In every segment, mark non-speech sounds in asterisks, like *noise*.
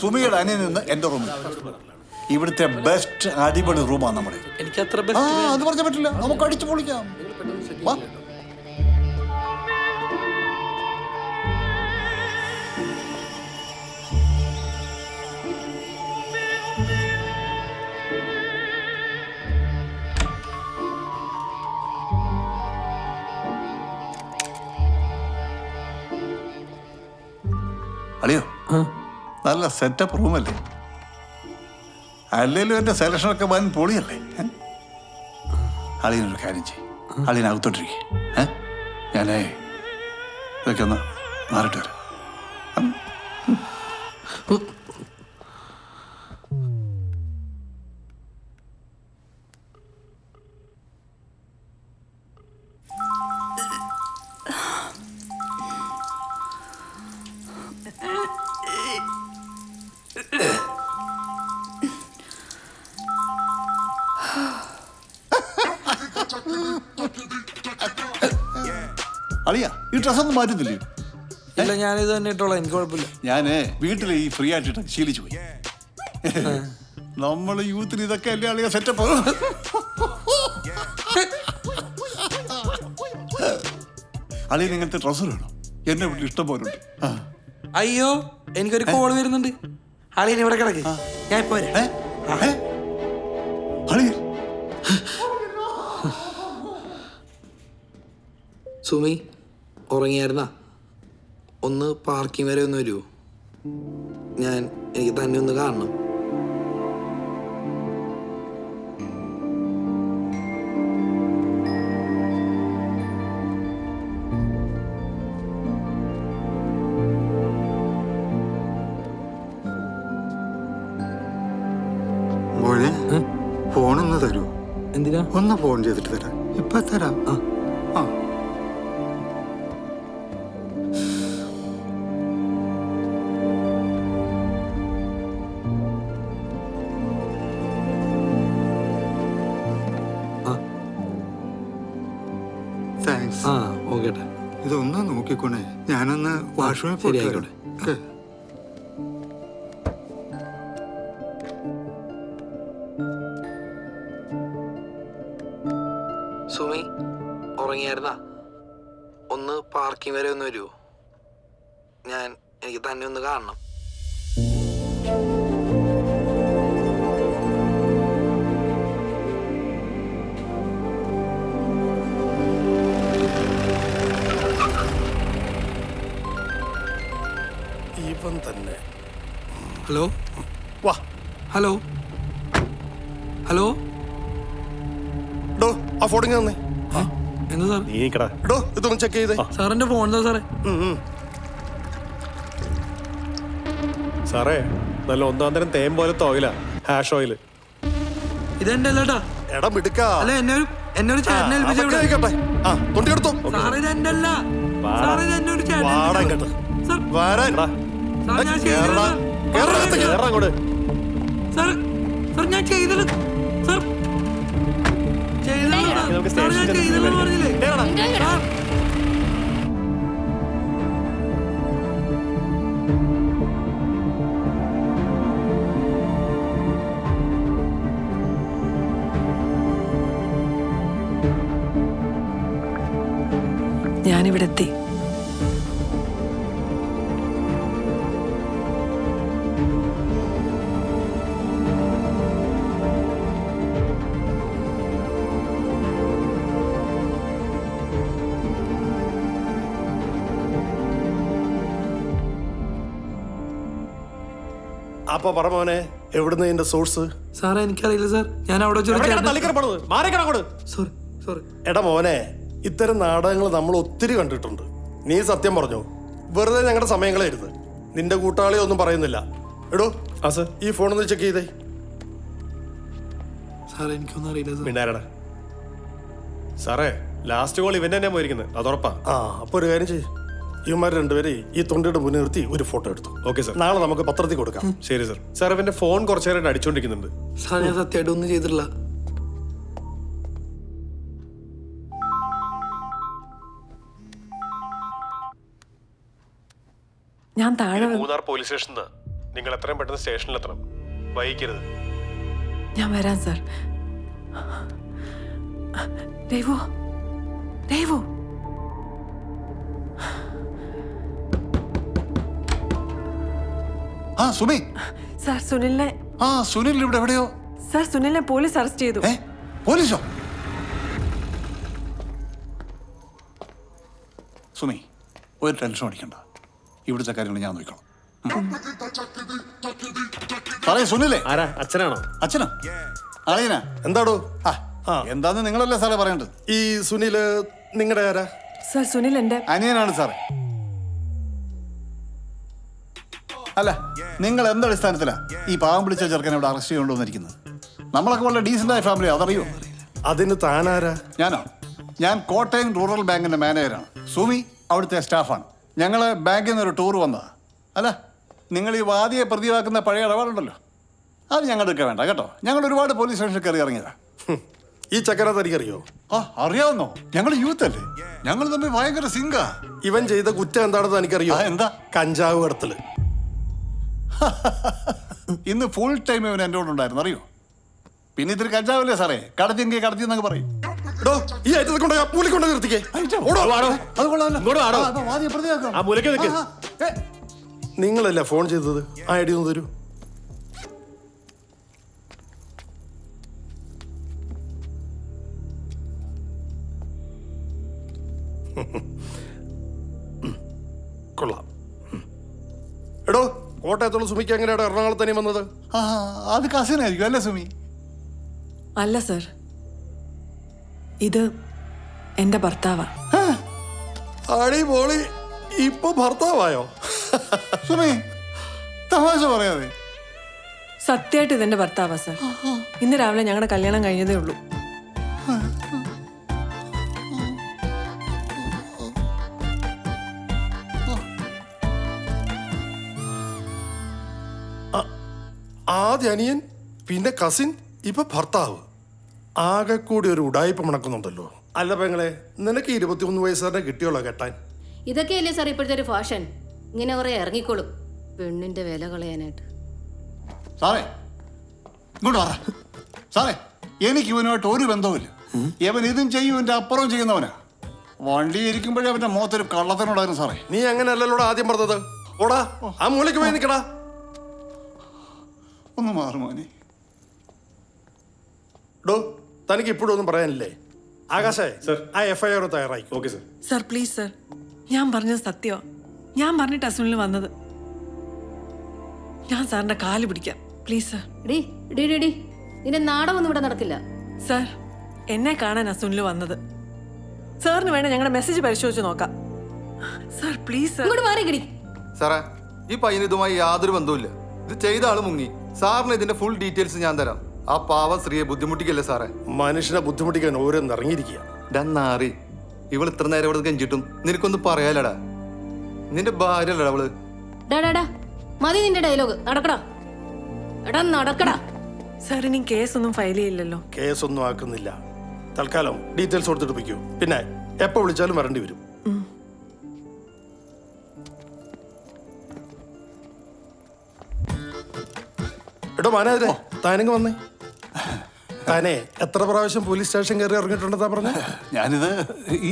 സുമിയുടെ അനിയൻ നിന്ന് എന്റെ റൂമിൽ ഇവിടുത്തെ ബെസ്റ്റ് അടിപൊളി റൂമാണ് നമ്മുടെ. എനിക്ക് അത്ര ആ അത് പറഞ്ഞ പറ്റില്ല. നമുക്ക് അടിച്ചു പൊളിക്കാം. വാ. അളിയോ. നല്ല സെറ്റപ്പ് റൂമല്ലേ അല്ലെങ്കിലും എന്റെ സെലക്ഷനൊക്കെ വൻ പൊളിയല്ലേ? അളിയനൊരു കാര്യം ചെയ്യും. അളിയനകത്തോട്ടിരിക്കെ ഞാനേ ഇതൊക്കെ ഒന്ന് മാറിട്ട് വരാം. അളിയ ഈ ഡ്രസ് ഒന്നും മാറ്റുന്നില്ലേ? ഇല്ല ഞാനിത് തന്നെ ഇട്ടോളാം എനിക്ക് കുഴപ്പമില്ല. ഞാൻ വീട്ടിൽ ഈ ഫ്രീ ആയിട്ട് ശീലിച്ചു പോയി. നമ്മൾ യൂത്തിന് ഇതൊക്കെ അല്ലേ അളിയ സെറ്റപ്പ് അളിയൻ ഇങ്ങനത്തെ ഡ്രസ്സ് വേണം? എന്നെ വീട്ടിൽ ഇഷ്ടം പോലെ ഉണ്ട്. അയ്യോ എനിക്കൊരു കോൾ വരുന്നുണ്ട്. അളിയൻ ഇവിടെ കിടക്ക്. ഞാൻ ഇപ്പോ? അളിയൻ. സുമി ഉറങ്ങിയായിരുന്ന? ഒന്ന് പാർക്കിംഗ് വരെ ഒന്ന് വരുമോ ഞാൻ എനിക്ക് തന്നെ ഒന്ന് കാണണം. മോനെ ഫോണൊന്ന് തരുമോ എന്തിനാ? ഒന്ന് ഫോൺ ചെയ്തിട്ട് തരാം. ഇപ്പൊ തരാം. ആ. ഇതൊന്ന് നോക്കിക്കോണേ. ഞാനൊന്ന് വാഷ്റൂമിൽ പോയിക്കോട്ടെ സുമി ഉറങ്ങിയായിരുന്നാ? ഒന്ന് പാർക്കിംഗ് വരെ ഒന്ന് വരുമോ ഞാൻ എനിക്ക് തന്നെ ഒന്ന് കാണണം. ഇവൻ തന്നെ. ഹലോ? വാ. ഹലോ? ഹലോ? ഡോ ആ ഫോണിങ് തന്നേ എന്താ സാർ നീക്കടാ ഡോ ഇതൊന്ന് ചെക്ക് ചെയ്തേ. സാറിന്റെ ഫോൺ എന്താ സാറേ? സാറേ നല്ല ഒന്നാം തരം തേൻ പോലെ ഓയിലാ ഹാഷ് ഓയിൽ ഇതെന്റെ അല്ലട്ടാ എടാ മിടുക്ക. അല്ല എന്നെ ഒരു എന്നെ ഒരു ചേട്ടനെ ഏൽപ്പിച്ചു ഇവിടെ. ആയിക്കോട്ടെ. ആ തൊണ്ടി എടുത്തോ. സാറേ ഇത് എന്റെ അല്ല സാറേ ഇതെന്നെ ഒരു ചേട്ടനെ വാടാ കേട്ടോ ഇങ്ങോട്ട്. സാർ വരാൻ സാർ ഞാൻ ചെയ്തില്ല സർ സാർ. ഞാൻ സാർ ചെയ്തില്ല സാർ. അപ്പൊ പറ മോനെ എവിടുന്ന് എന്റെ സോഴ്സ് സാറേ എനിക്കറിയില്ല സാർ. ഞാൻ അവിടെ സോറി സോറി. എടാ മോനെ ഇത്തരം നാടകങ്ങൾ നമ്മൾ ഒത്തിരി കണ്ടിട്ടുണ്ട്. നീ സത്യം പറഞ്ഞു? വെറുതെ ഞങ്ങളുടെ സമയങ്ങളായിരുന്നു നിന്റെ കൂട്ടാളി ഒന്നും പറയുന്നില്ല. എടോ ആ സർ. ഈ ഫോണൊന്ന് ചെക്ക് ചെയ്തേ. സാറേ എനിക്കൊന്നും അറിയില്ല സാർ. മിണ്ടാരടാ. സാറേ ലാസ്റ്റ് കോൾ ഇവൻ തന്നെ പോയിരിക്കുന്നത് അതുറപ്പാ. ആ അപ്പൊ ഒരു കാര്യം ചെയ്യ്. ഇവന്മാർ രണ്ടുപേരെ ഈ തൊണ്ടയുടെ മുന്നിൽ നിർത്തി ഒരു ഫോട്ടോ എടുത്തു. ഓക്കെ സാർ നാളെ നമുക്ക് പത്രത്തിൽ കൊടുക്കാം. ശരി സാർ സാർ അവന്റെ ഫോൺ കുറച്ചു നേരം അടിച്ചോണ്ടിരിക്കുന്നുണ്ട്. സാർ ഞാൻ സത്യമായിട്ട് ഒന്നും ചെയ്തിട്ടില്ല. ഞാൻ താഴെ മൂന്നാർ പോലീസ് സ്റ്റേഷനിൽ നിങ്ങൾ എത്രയും പെട്ടെന്ന് സ്റ്റേഷനിലെത്തണം വൈകിക്കരുത്. ഞാൻ വരാം സാർ ദേവു ദേവു ആ സുമി സാർ സുനിലിനെ ആ സുനിൽ ഇവിടെ എവിടെയോ? സാർ സുനിലിനെ പോലീസ് അറസ്റ്റ് ചെയ്തു. ഏ പോലീസോ? സുമി ഒരു ടെൻഷൻ അടിക്കണ്ട. ഇവിടുത്തെ കാര്യങ്ങൾ ഞാൻ നോക്കിക്കോളാം. സാറേ സുനിലേ. ആരാ? അച്ഛനാണോ? അച്ഛനാ? അറിയനാ എന്താടോ? ആ എന്താന്ന് നിങ്ങളല്ലേ സാറേ പറയേണ്ടത്? ഈ സുനിൽ നിങ്ങളുടെ ആരാ? സാർ സുനിൽ എന്റെ അനിയനാണ് സാറേ. അല്ല നിങ്ങൾ എന്തടിസ്ഥാനത്തിലാ ഈ പാവം പിടിച്ച ചെറുക്കനെ ഇവിടെ അറസ്റ്റ് ചെയ്തുകൊണ്ടുവന്നിരിക്കുന്നത് നമ്മളൊക്കെ വളരെ ഡീസന്റായ ഫാമിലി അതറിയോ? അതിന് താനാരാ? ഞാനോ? ഞാൻ കോട്ടയം റൂറൽ ബാങ്കിന്റെ മാനേജറാണ് സുമി അവിടുത്തെ സ്റ്റാഫാണ് ഞങ്ങൾ ബാങ്കിൽ നിന്ന് ഒരു ടൂർ വന്നതാ. അല്ല നിങ്ങൾ ഈ വാദിയെ പ്രതിവാക്കുന്ന പഴയ ഇടപാടുണ്ടല്ലോ? അത് ഞങ്ങൾക്ക് വേണ്ട കേട്ടോ? ഞങ്ങൾ ഒരുപാട് പോലീസ് സ്റ്റേഷനിൽ കയറി ഇറങ്ങിയതാ. ഹും. ഈ ചക്കര തനിക്കറിയോ? ആ അറിയാവുന്നോ? ഞങ്ങൾ യൂത്ത് അല്ലേ? ഞങ്ങൾ തമ്മിൽ ഭയങ്കര സിങ്കാ ഇവൻ ചെയ്ത കുറ്റം എന്താണെന്ന് തനിക്കറിയോ? ആ, എന്താ? കഞ്ചാവ് കടത്തൽ. *laughs* ഇന്ന് ഫുൾ ടൈം ഇവൻ എന്റെ കൂടെ ഉണ്ടായിരുന്നു അറിയോ? പിന്നെ ഇത്തിരി കഞ്ചാവല്ലേ സാറേ? കടത്തിയെങ്കിൽ കടത്തി എന്നൊക്കെ പറയും. എടോ ഈ ഐറ്റത്തെ കൊണ്ട് മൂലി കൊണ്ട് നിർത്തിക്കേ. ഓടോ. അത് കൊള്ളാമല്ലോ. ഇങ്ങോട്ട് വാടോ. ആ, അപ്പൊ വാദിയെ പ്രതിയാക്കാം. ആ മൂലയ്ക്ക് നിൽക്ക്. ആ, ആ, ഏ, നിങ്ങളല്ലേ ഫോൺ ചെയ്തത്? ആ ഐ ഡി ഒന്ന് തരൂ. *laughs* കൊള്ളാം. എടോ കോട്ടയത്തുള്ള സുമിക്ക് എങ്ങനെയാണ് എറണാകുളത്ത് തന്നെ വന്നത്? ആ, അത് കസിനായിരിക്കും അല്ലേ സുമി? അല്ല സർ. ഇത് എന്റെ ഭർത്താവാ. അടി പോളി ഇപ്പൊ ഭർത്താവായോ? സുമി തമാശ പറയാതെ. സത്യമായിട്ട് ഇതെന്റെ ഭർത്താവാ സർ. ഇന്ന് രാവിലെ ഞങ്ങളുടെ കല്യാണം കഴിഞ്ഞതേ ഉള്ളൂ. ആദ്യ അനിയൻ പിന്നെ കസിൻ ഇപ്പൊ ഭർത്താവ്. ആകെ കൂടി ഒരു ഉടായ്പ മണക്കുന്നുണ്ടല്ലോ. അല്ല പെങ്ങളെ നിനക്ക് ഇരുപത്തിയൊന്ന് വയസ്സുകാരനെ കിട്ടിയോളോ കെട്ടാൻ? ഇതൊക്കെയല്ലേ സാർ ഇപ്പോഴത്തെ ഒരു ഫാഷൻ ഇങ്ങനെ കുറെ ഇറങ്ങിക്കോളും. പെണ്ണിന്റെ വില കളയാനായിട്ട്. സാറേ ഇങ്ങോട്ട് പറ സാറേ എനിക്ക് ഇവനുമായിട്ട് ഒരു ബന്ധവുമില്ല. ഇവൻ ഇതും ചെയ്യും ഇവന്റെ അപ്പുറം ചെയ്യുന്നവനാ. വണ്ടി ഇരിക്കുമ്പോഴേ അവന്റെ മുഖത്തൊരു കള്ളത്തിനോടായിരുന്നു സാറേ. നീ അങ്ങനെ അല്ലല്ലോടാ ആദ്യം പറഞ്ഞത്. ഓടാ ആ മൂലയ്ക്ക് പോയി നിൽക്കടാ ഒന്ന് മാറും മോനെ. ഡോ തനിക്ക് ഇപ്പോഴും ഒന്നും പറയാനില്ലേ? ആകാശേ സർ. ആ എഫ്ഐആർ ഐ ആർ തയ്യാറായി okay sir. Sir please sir. ഞാൻ പറഞ്ഞത് സത്യമാ ഞാൻ പറഞ്ഞിട്ട് അസുനിൽ വന്നത്. ഞാൻ സാറിന്റെ കാൽ പിടിക്കാം. Please sir. ഡി ഡി ഡി ഡി നിന്റെ നാടകമൊന്നും ഇവിടെ നടക്കില്ല. സർ എന്നെ കാണാൻ അസുനിൽ വന്നത്. സാറിന് വേണേ ഞങ്ങളുടെ മെസ്സേജ് പരിശോധിച്ച് നോക്കാം. Sir please sir. ഇങ്ങോട്ട് മാറി കിടി സാറേ ഈ പയ്യന് ഇതുമായി യാതൊരു ബന്ധവുമില്ല. ഇത് ചെയ്ത ആൾ മുങ്ങി. സാറിന് ഇതിന്റെ ഫുൾ ഡീറ്റെയിൽസ് ഞാൻ തരാം. ആ പാവ സ്ത്രീയെ ബുദ്ധിമുട്ടിക്കല്ലേ സാറേ? മനുഷ്യനെ ബുദ്ധിമുട്ടിക്കാൻ ഓരോന്ന് ഇറങ്ങിയിരിക്കുക. ഡന്നാറി ഇവൾ ഇത്ര നേരം ഇവിടെ കെഞ്ചിട്ടും നിനക്കൊന്നും പറയാലടാ നിന്റെ ഭാര്യ അല്ലടാ അവൾ. ഡാ ഡാ ഡാ. മതി നിന്റെ ഡയലോഗ് നടക്കടാ. എടാ നടക്കടാ. സാർ ഇനി കേസൊന്നും ഫയൽ ചെയ്യില്ലല്ലോ. കേസൊന്നും ആക്കുന്നില്ല. തൽക്കാലം ഡീറ്റെയിൽസ് കൊടുത്തിട്ട് പിന്നെ എപ്പോ വിളിച്ചാലും വരേണ്ടി വരും. എടോ മാനേജരെ താനങ്ങ് വന്നേ. താനെ എത്ര പ്രാവശ്യം പോലീസ് സ്റ്റേഷൻ കയറി ഇറങ്ങിയിട്ടുണ്ടെന്നാ പറഞ്ഞ? ഞാനിത് ഈ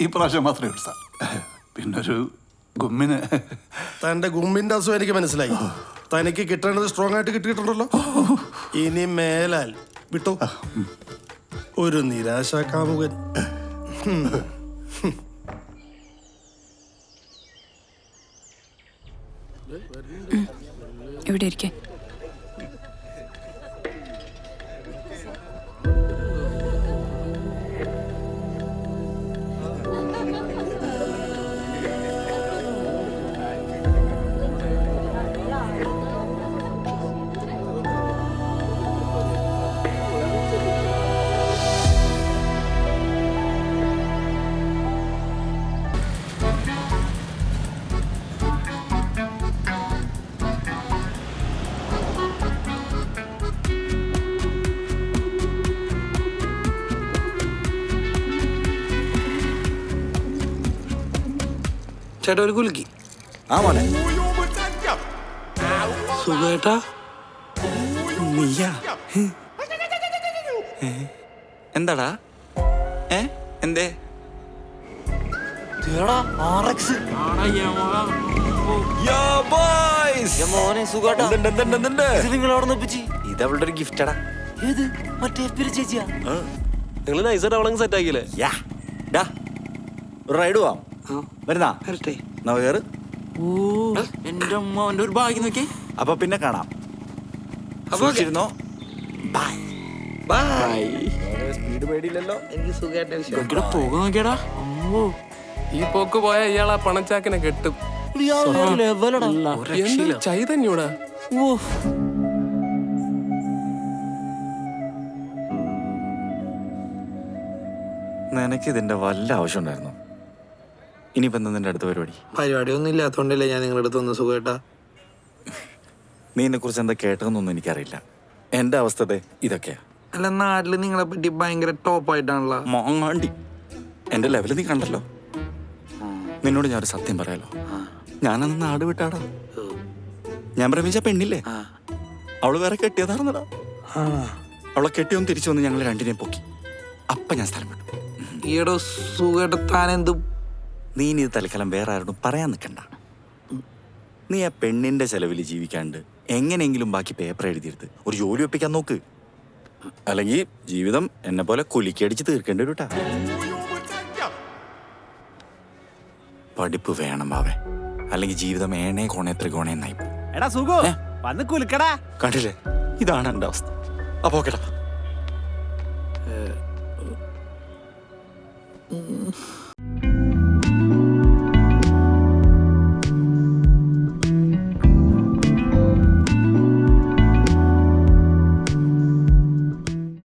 ഈ പ്രാവശ്യം മാത്രമേ ഉള്ളൂ സാർ. പിന്നൊരു ഗുമ്മിന്. തന്റെ ഗുമ്മിന്റെ അസുഖം എനിക്ക് മനസ്സിലായി. തനിക്ക് കിട്ടേണ്ടത് സ്ട്രോങ് ആയിട്ട് കിട്ടിയിട്ടുണ്ടല്ലോ. ഇനി മേലാൽ വിട്ടോ. ഒരു നിരാശ കാമുകൻ ഇവിടെ ഇരിക്കേ ചേട്ടാ ഒരു കുലുക്കി ആ മോനെ. സുഖേട്ടാ? നീയാ? എന്താടാ? ഏ? എന്തേ? ഇതവളുടെ ഒരു ഗിഫ്റ്റടാ. ഏത്? മറ്റേ ചേച്ചിയാ? നിങ്ങൾ നൈസായിട്ട് അവളങ്ങ് സെറ്റ് ആക്കിയില്ലേ? ഒരു റൈഡ് പോവാം. വരുന്നാ? വരട്ടെ. എന്നാ ഓ എന്റെ അമ്മ എന്റെ ഒരു ഭാഗ്യം നോക്കി. അപ്പൊ പിന്നെ കാണാം. അപ്പൊ സൂക്ഷിച്ചിരുന്നോ? ബൈ ബൈ സ്പീഡ് പേടിയില്ലല്ലോ. എനിക്ക് സുഖമായിട്ട് പോക നോക്കിയടാ. അമ്മോ. ഈ പോക്ക് പോയ ഇയാൾ ആ പണച്ചാക്കിനെ കെട്ടും. ചൈതന്യൂടാ ഓ നിനക്ക് ഇതിന്റെ വല്ല ആവശ്യം ഉണ്ടായിരുന്നു ഇനിയിപ്പോ എന്താ നിന്റെ അടുത്ത പരിപാടി? പരിപാടിയൊന്നും ഇല്ലാത്തോണ്ടല്ലേ ഞാൻ നിങ്ങളുടെ അടുത്ത് ഒന്ന് സുഖേട്ടാ നീ എന്നെ കുറിച്ച് എന്താ കേട്ടതെന്നൊന്നും എനിക്കറിയില്ല. എന്റെ അവസ്ഥ ദേ ഇതൊക്കെയാ. അല്ല നാട്ടിൽ നിങ്ങളെ പറ്റി ഭയങ്കര ടോപ്പായിട്ടാണല്ലോ മോങ്ങാണ്ടി. എന്റെ ലെവൽ നീ കണ്ടല്ലോ. നിന്നോട് ഞാൻ ഒരു സത്യം പറയാലോ. ഞാനന്ന് നാട് വിട്ടാടാ. ഞാൻ പ്രമിച്ച പെണ്ണില്ലേ? അവൾ വേറെ കെട്ടിയതാർന്നടാ അവളെ കെട്ടിയൊന്ന് തിരിച്ചു വന്ന് ഞങ്ങൾ രണ്ടിനെയും പൊക്കി. അപ്പൊ ഞാൻ സ്ഥലം വിട്ടു. ഈയിടെ സുഖേട്ട താൻ എന്ത് നീ ഇനി ഇത് തൽക്കാലം വേറെ ആരോടും പറയാൻ നിൽക്കണ്ട. നീ ആ പെണ്ണിന്റെ ചെലവിൽ ജീവിക്കാണ്ട് എങ്ങനെയെങ്കിലും ബാക്കി പേപ്പർ എഴുതിയെടുത്ത് ഒരു ജോലി ഒപ്പിക്കാൻ നോക്ക്. അല്ലെങ്കിൽ ജീവിതം എന്നെ പോലെ കുലിക്കടിച്ച് തീർക്കേണ്ടി വരൂട്ടാ. പഠിപ്പ് വേണം ബാവേ അല്ലെങ്കിൽ ജീവിതം ഏണേ കോണേ ത്രികോണേ എന്നായി പോകും. എടാ സുഖോ വന്ന് കുലുക്കടാ. കണ്ടില്ലേ? ഇതാണ് എന്റെ അവസ്ഥ. അപ്പോ കേട്ടോ